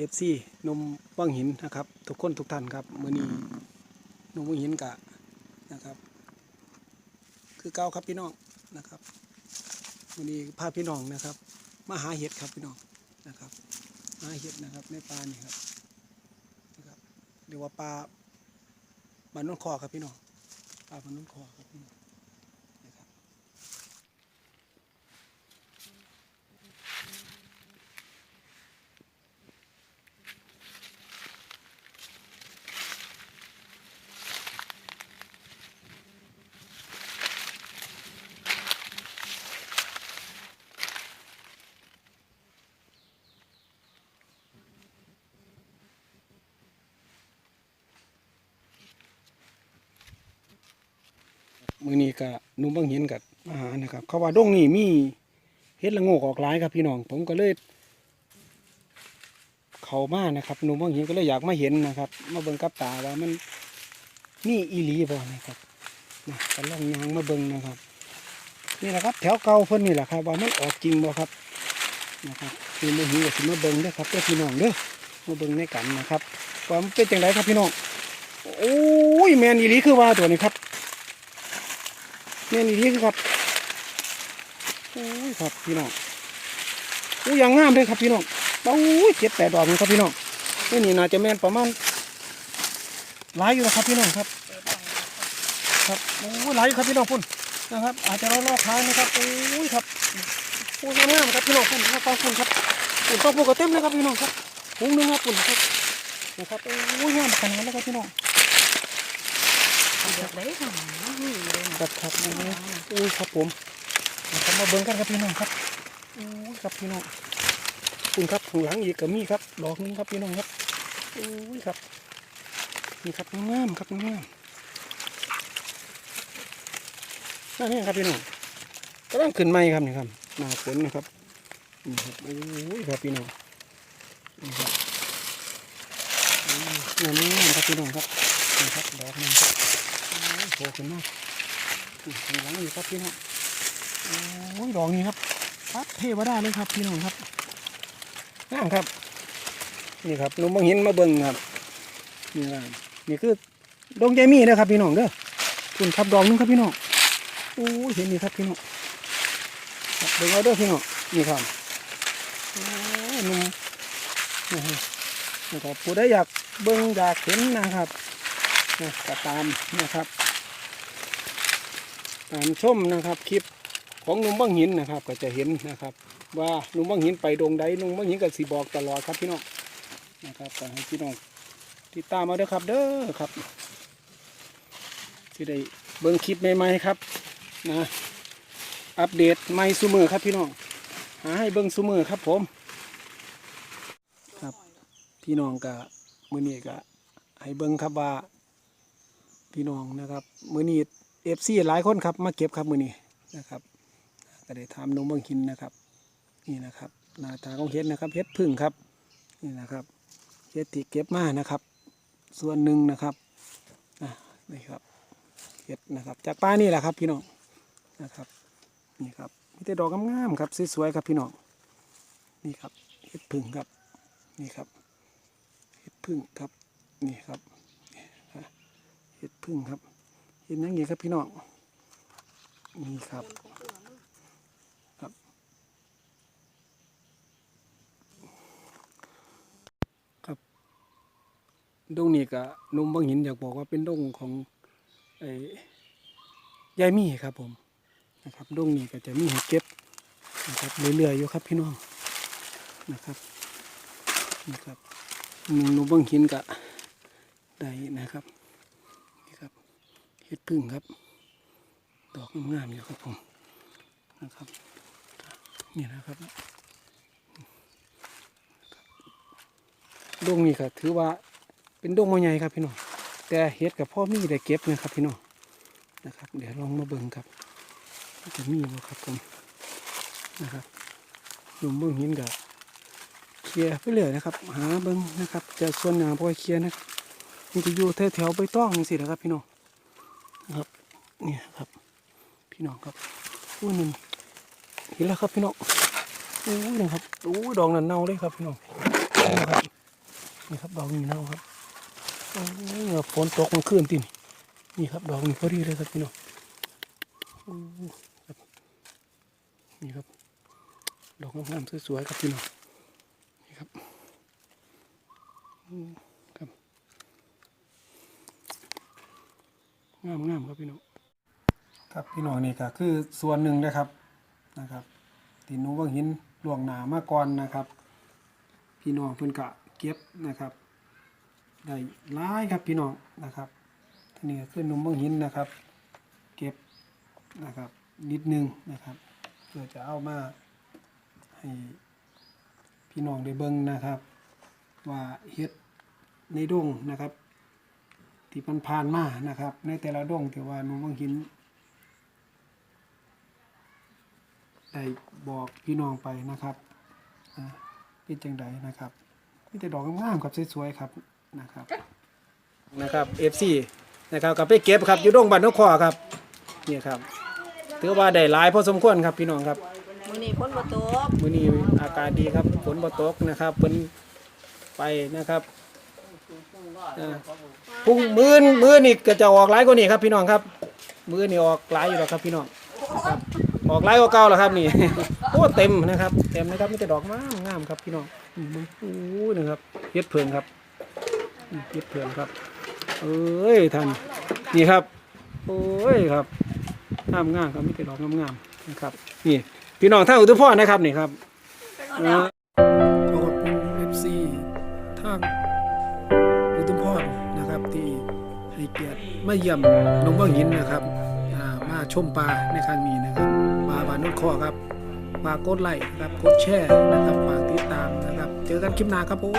เอฟซีนมว่างหินนะครับ ทุกคนทุกท่านครับมือนี้นมว่างหินกะนะครับ คือเก่าครับพี่น้องนะครับมือนี้พาพี่น้องนะครับ มาหาเห็ดครับพี่น้องนะครับหาเห็ดนะครับในป่านี่ครับนะครับเรียกว่าปลาบานโนนคอครับพี่น้องปลาบานโนนคอครับพี่น้อง มือนี้ก็หนุ่มบางเห็นกับมาหานะครับ เขาว่าดงนี่มีเฮ็ดละโงกออกหลายครับพี่น้อง ผมก็เลยเขามานะครับนุ่มบางเห็นก็เลยอยากมาเห็นนะครับ มาเบิ่งกับตาว่ามันมีอีหลีบ่นะครับนะก็ลองยางมาเบิ่งนะครับ นี่แหละครับ แถวเก่าเพิ่นนี่แหละครับ ว่ามันออกจริงบ่ครับนะครับคือมาหิวก็สิมาเบิ่งด้อครับเด้อพี่น้องเด้อมาเบิ่งในกันนะครับว่ามันเป็นจังไดครับพี่น้องโอ้ยแมนอีหลีคือว่าตัวนี้ครับ เนี่ยนี่นี่ครับโอ้ยครับพี่น้องโอ้ยยังงามเลยครับพี่น้องโอ้ยเจ็ดแปดดอกเลยครับพี่น้องนี่นี่น่าจะแม่นประมาณหลายอยู่นะครับพี่น้องครับ ครับโอ้ยหลายอยู่ครับพี่น้องพุ่นนะครับ อาจจะรอรอบท้ายนะครับโอ้ยครับโอ้ยงามครับพี่น้องพุ่นนะครับพุ่นครับพุ่นต้องพูดกับเต็มเลยครับพี่น้องครับพุงหนึงครับพุ่นครับนะครับโอ้ยงามขนาดแล้วครับพี่น้อง จากไหนทำน้ำหื้อเลยนะ ครับครับโอ้ยโอ้ยครับผมนะครับมาเบิ่งกันครับพี่น้องครับโอ้ยครับพี่น้องคุณครับข้างหลังอีกก็มีครับ ดอกหนึงครับพี่น้องครับโอ้ยครับ นี่ครับงามๆครับงามๆนั่นนี่ครับพี่น้องกำลังขึ้นใหม่ครับนี่ครับหน้าฝนนะครับนี่ครับโอ้ยครับพี่น้องนี่ครับโอ้ยงามๆครับพี่น้องครับนี่ครับดอกหนึงครับ โผล่ขึ้นมาข้างหลังอยู่ครับพี่น้องโอ้ยดอกนี้ครับพัดเทวดาเลยครับพี่น้องครับงามครับ นี่ครับหนุ่มบังหินมาเบิ่งครับนี่ครับนี่คือดงใจมีนะครับพี่น้องเด้อคุณครับดอกนึงครับพี่น้องโอ้ยเห็นนี่ครับพี่น้องครับเบิ่งเอาเด้อพี่น้องนี่ครับโอ้ยหนุ่มนี่ครับนะครับผู้ใดอยากเบิ่งอยากเห็นนะครับ นะก็ตามนะครับ ตามชมนะครับคลิปของนุ่มบังหินนะครับ ก็จะเห็นนะครับ ว่านุ่มบังหินไปดงใดนุ่มบังหินก็สีบอกตลอดครับพี่น้องนะครับก็ให้พี่น้องติดตามมาเด้อครับ เด้อครับที่ได้เบิ่งคลิปใหม่ๆครับนะอัปเดตใหม่ซูมือครับพี่น้องหาให้เบิ่งซูมือครับผม ครับพี่น้องก็มื้อนี้ก็ให้เบิ่งครับว่า พี่น้องนะครับมือนี้เอฟซีหลายคนครับมาเก็บครับมือนี้นะครับก็ได้ถามนมบิ่งหินนะครับ นี่นะครับหน้าตาของเห็ดนะครับเห็ดพึ่งครับนี่นะครับเห็ดที่เก็บมานะครับ ส่วนหนึ่งนะครับอะนี่ครับเห็ดนะครับ จากป้านี่แหละครับพี่น้องนะครับนี่ครับมีแต่ดอกงามๆครับสวยๆครับพี่น้องนี่ครับเห็ดพึ่งครับนี่ครับเห็ดพึ่งครับนี่ครับ เห็ดพึ่งครับ เห็นอยังไงครับพี่น้องนี่ครับครับ ครับดงนี้ก็นุ่มบางหินอยากบอกว่าเป็นดงของไอ้ยายมี่ครับผมนะครับดงนี้ก็จะมีให้เก็บนะครับเรื่อยๆอยู่ครับพี่น้องนะครับนะครับนุ่มบางหินก็ได้นะครับ เห็ดพึ่งครับ ดอกงามๆอยู่ครับผมนะครับนี่นะครับดงนี่ครับถือว่าเป็นดงมอใหญ่ครับพี่น้องแต่เห็ดกับพ่อมีได้เก็บนะครับพี่น้องนะครับ เดี๋ยวลองมาเบิ่งครับจะมีบ่ครับผมนะครับหนุ่มเบิ่งหินกับเคลียร์ไปเรื่อยนะครับ หาเบิ่งนะครับจะส่วนหนาพอเคลียร์นะครับมันจะอยู่แถวๆใบตองสินะครับพี่น้อง ครับ เนี่ยครับ พี่น้องครับอู้หนึ่งเห็นแล้วครับพี่น้องอู้หนะครับอู้ดอกนั่นเน่าเลยครับพี่น้องนี่ครับดอกนี้เน่าครับโอ้ยฝนตกมันขึ้นตินนี่ครับดอกนี้พอดีเลยครับพี่น้องโอ้ครับนี่ครับดอกงามๆสวยๆครับพี่น้องนี่ครับอืมครับ งามงามครับพี่น้องครับพี่น้องนี่ก็คือส่วนหนึ่งนะครับนะครับที่หนูว่าหินหลวงหนามาก่อนนะครับ พี่น้องเพิ่นกะเก็บนะครับ ได้หลายครับพี่น้องนะครับทีนี้ก็คือหนุ่มบางหินนะครับ เก็บนะครับนิดนึงนะครับ เพื่อจะเอามาให้พี่น้องได้เบิ่งนะครับ ว่าเฮ็ดในดงนะครับ ที่มันผ่านมานะครับ ในแต่ละดงที่ว่าหนุ่มบางหินได้บอกพี่น้องไปนะครับอ่าเป็นจังใดนะครับมีแต่ดอกงามๆครับสวยๆครับนะครับนะครับ FC นะครับกับไปเก็บครับอยู่ดงบ้านนกขอครับนี่ครับถือว่าได้หลายพอสมควรครับพี่น้องครับมื้อนี้ฝนบ่ตกมื้อนี้อากาศดีครับฝนบ่ตกนะครับเพิ่นไปนะครับอ่า พรุ่งมื้อมื้อนี่ก็จะออกหลายกว่านี้ครับพี่น้องครับ มื้อนี่ออกหลายอยู่แล้วครับพี่น้องครับออกหลายกว่าเก่าแล้วครับนี่ โอ้เต็มนะครับ เต็มนะครับมีแต่ดอกงามงามครับพี่น้องอืมโอ้ยนะครับเฮ็ดเพิงครับอืมเฮ็ดเพิงครับ เอ้ยท่านนี่ครับ โอ้ยครับงามงามครับมีแต่ดอกงามงามๆนะครับ นี่พี่น้องท่านอุทุพรนะครับนี่ครับ เอ่อขอขอบคุณเอฟซีทาง ทุมพรนะครับที่ให้เกียรติมาเยี่ยมน้องว่างหินนะครับมาชมปลาในครั้งนี้นะครับปลาบานนคอครับฝากกดไลค์ครับกดแชร์นะครับฝากติดตามนะครับ เจอกันคลิปหน้าครับผม